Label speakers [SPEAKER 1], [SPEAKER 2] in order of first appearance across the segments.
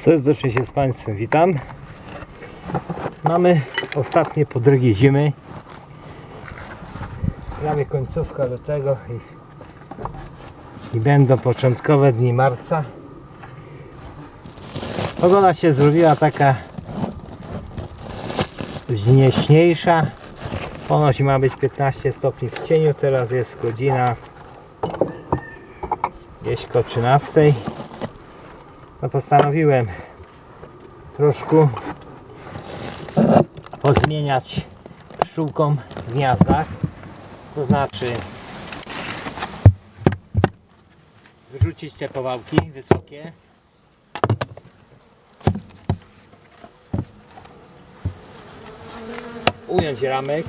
[SPEAKER 1] Serdecznie się z Państwem witam. Mamy ostatnie podrygi zimy. Prawie końcówka do tego i, i będą początkowe dni marca. Pogoda się zrobiła taka znieśniejsza. Ponoć ma być 15 stopni w cieniu. Teraz jest godzina gdzieś koło 13 no postanowiłem troszkę pozmieniać pszczółkom w gniazdach to znaczy wyrzucić te powałki wysokie. Ująć ramek.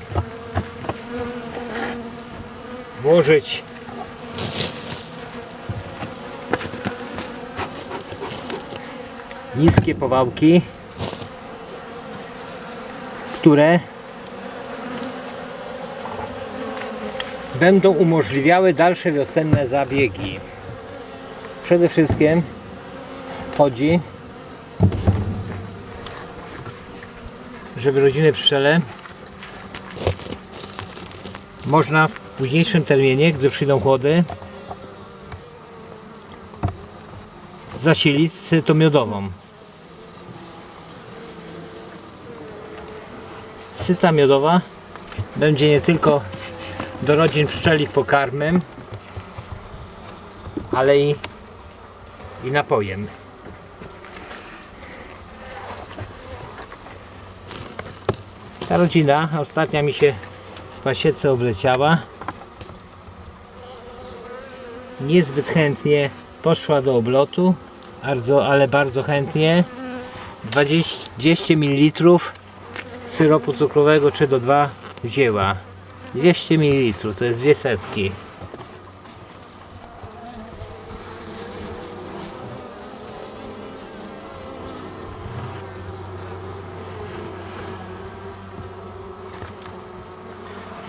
[SPEAKER 1] Włożyć niskie powałki, które będą umożliwiały dalsze wiosenne zabiegi. Przede wszystkim chodzi, żeby rodziny pszczele można w późniejszym terminie, gdy przyjdą chłody, zasilić syto miodową. Syta miodowa będzie nie tylko do rodzin pszczeli pokarmem, ale i, i napojem. Ta rodzina ostatnia mi się w pasiece obleciała. Niezbyt chętnie poszła do oblotu, bardzo, ale bardzo chętnie 20, 200 ml syropu cukrowego czy do 2 wzięła. 200 ml to jest dwie setki.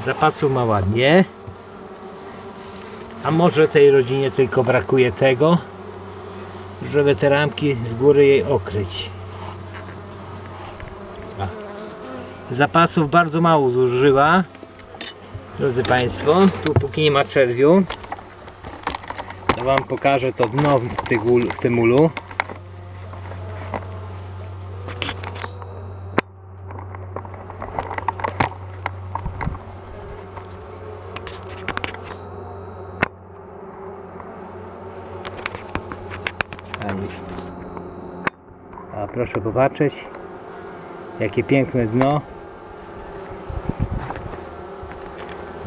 [SPEAKER 1] Zapasu ma ładnie. A może tej rodzinie tylko brakuje tego żeby te ramki z góry jej okryć A. zapasów bardzo mało zużyła drodzy Państwo tu póki nie ma czerwiu to Wam pokażę to dno w, tym ulu. A proszę popatrzeć, jakie piękne dno.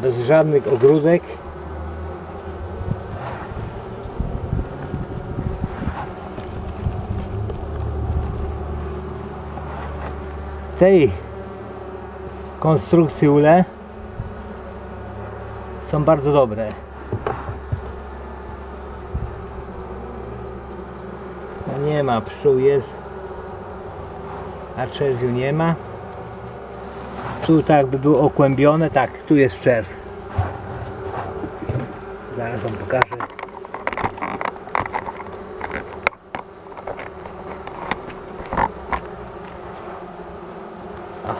[SPEAKER 1] Bez żadnych ogródek. Tej konstrukcji ule są bardzo dobre. No nie ma, pszczół jest, a czerwiu nie ma. Tu tak by było okłębione, tak, tu jest czerw. Zaraz wam pokażę. O,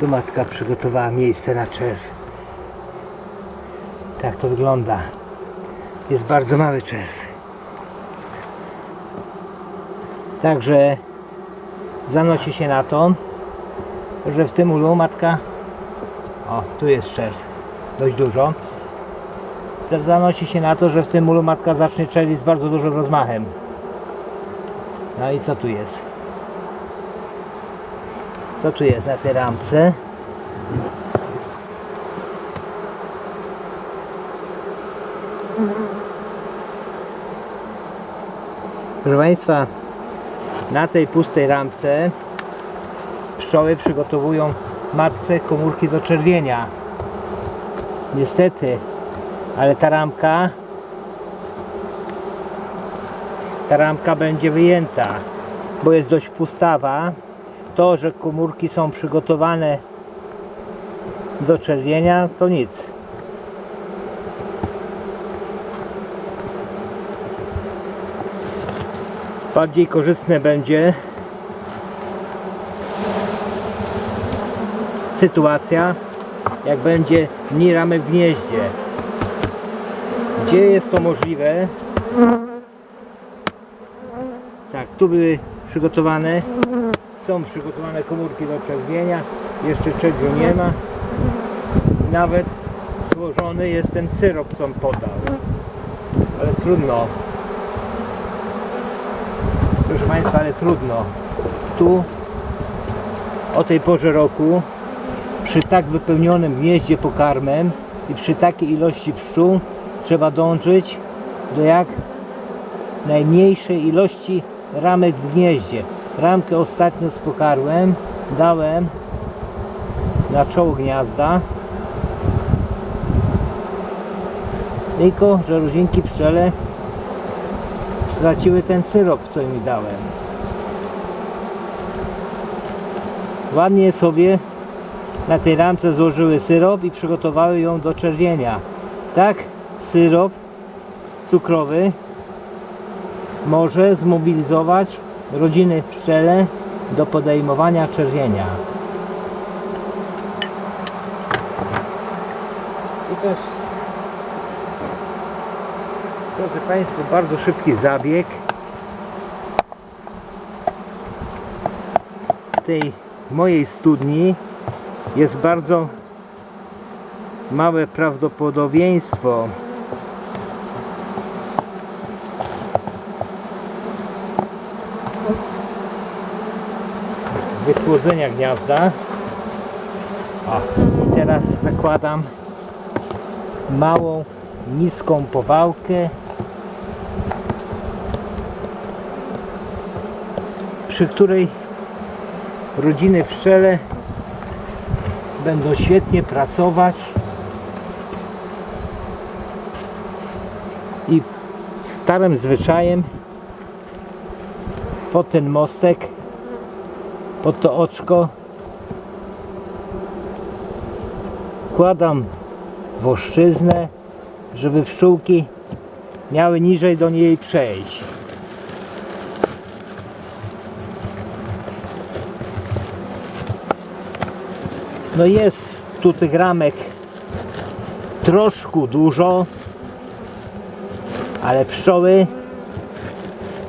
[SPEAKER 1] tu matka przygotowała miejsce na czerw. Tak to wygląda. Jest bardzo mały czerw. Także zanosi się na to, że w tym ulu matka, o tu jest czerw, dość dużo, też zanosi się na to, że w tym ulu matka zacznie czerwić z bardzo dużym rozmachem. No i co tu jest? Co tu jest na tej ramce? Proszę Państwa, na tej pustej ramce pszczoły przygotowują matce komórki do czerwienia. Niestety, ale ta ramka ta ramka będzie wyjęta, bo jest dość pustawa. To, że komórki są przygotowane do czerwienia, to nic. bardziej korzystne będzie sytuacja, jak będzie mniej ramek w gnieździe. Gdzie jest to możliwe? Tak, tu były przygotowane, są przygotowane komórki do czerwienia, jeszcze czerwiu nie ma. Nawet złożony jest ten syrop, co on podał. Ale trudno. Proszę Państwa, ale trudno. Tu o tej porze roku przy tak wypełnionym gnieździe pokarmem i przy takiej ilości pszczół trzeba dążyć do jak najmniejszej ilości ramek w gnieździe. Ramkę ostatnio z pokarmem dałem na czoło gniazda. Tylko, że rodzinki pszczele straciły ten syrop, co mi dałem. Ładnie sobie na tej ramce złożyły syrop i przygotowały ją do czerwienia. Tak syrop cukrowy może zmobilizować rodziny pszczele do podejmowania czerwienia. I też Drodzy Państwo, bardzo szybki zabieg tej mojej studni jest bardzo małe prawdopodobieństwo wychłodzenia gniazda. I teraz zakładam małą, niską powałkę przy której rodziny pszczele będą świetnie pracować i starym zwyczajem pod ten mostek pod to oczko kładam woszczyznę żeby pszczółki miały niżej do niej przejść No jest tu tych ramek troszkę dużo, ale pszczoły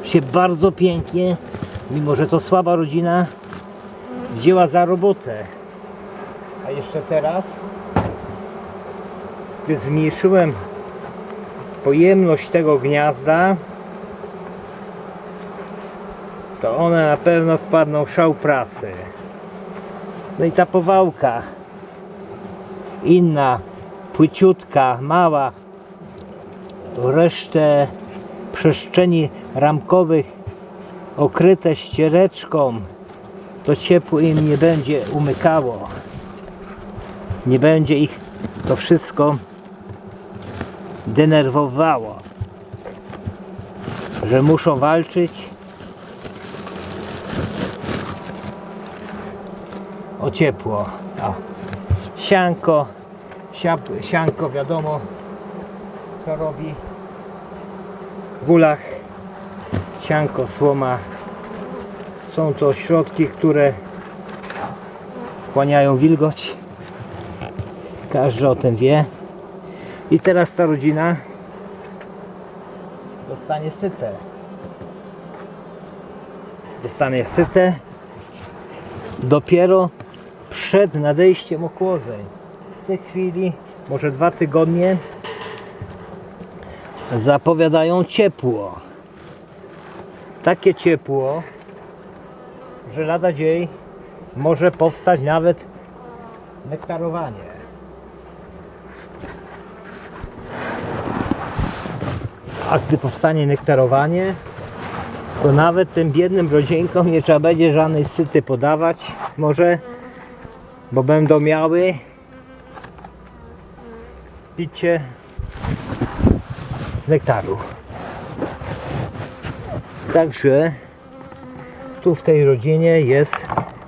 [SPEAKER 1] się bardzo pięknie, mimo że to słaba rodzina, wzięła za robotę. A jeszcze teraz, gdy zmniejszyłem pojemność tego gniazda, to one na pewno wpadną w szał pracy. No i ta powałka. Inna, płyciutka, mała, resztę przestrzeni ramkowych okryte ściereczką, to ciepło im nie będzie umykało. Nie będzie ich to wszystko denerwowało, że muszą walczyć o ciepło. O. Sianko, siap, sianko wiadomo co robi w ulach. Sianko, słoma. Są to środki, które wchłaniają wilgoć. Każdy o tym wie. I teraz ta rodzina dostanie syte. Dostanie syte dopiero przed nadejściem ochłodzeń. W tej chwili, może dwa tygodnie, zapowiadają ciepło. Takie ciepło, że lada dzień może powstać nawet nektarowanie. A gdy powstanie nektarowanie, to nawet tym biednym rodzinkom nie trzeba będzie żadnej syty podawać. Może bo będą miały picie z nektaru. Także tu w tej rodzinie jest,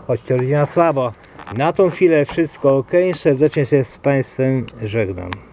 [SPEAKER 1] choć to rodzina słaba. Na tą chwilę wszystko ok. Serdecznie się z Państwem żegnam.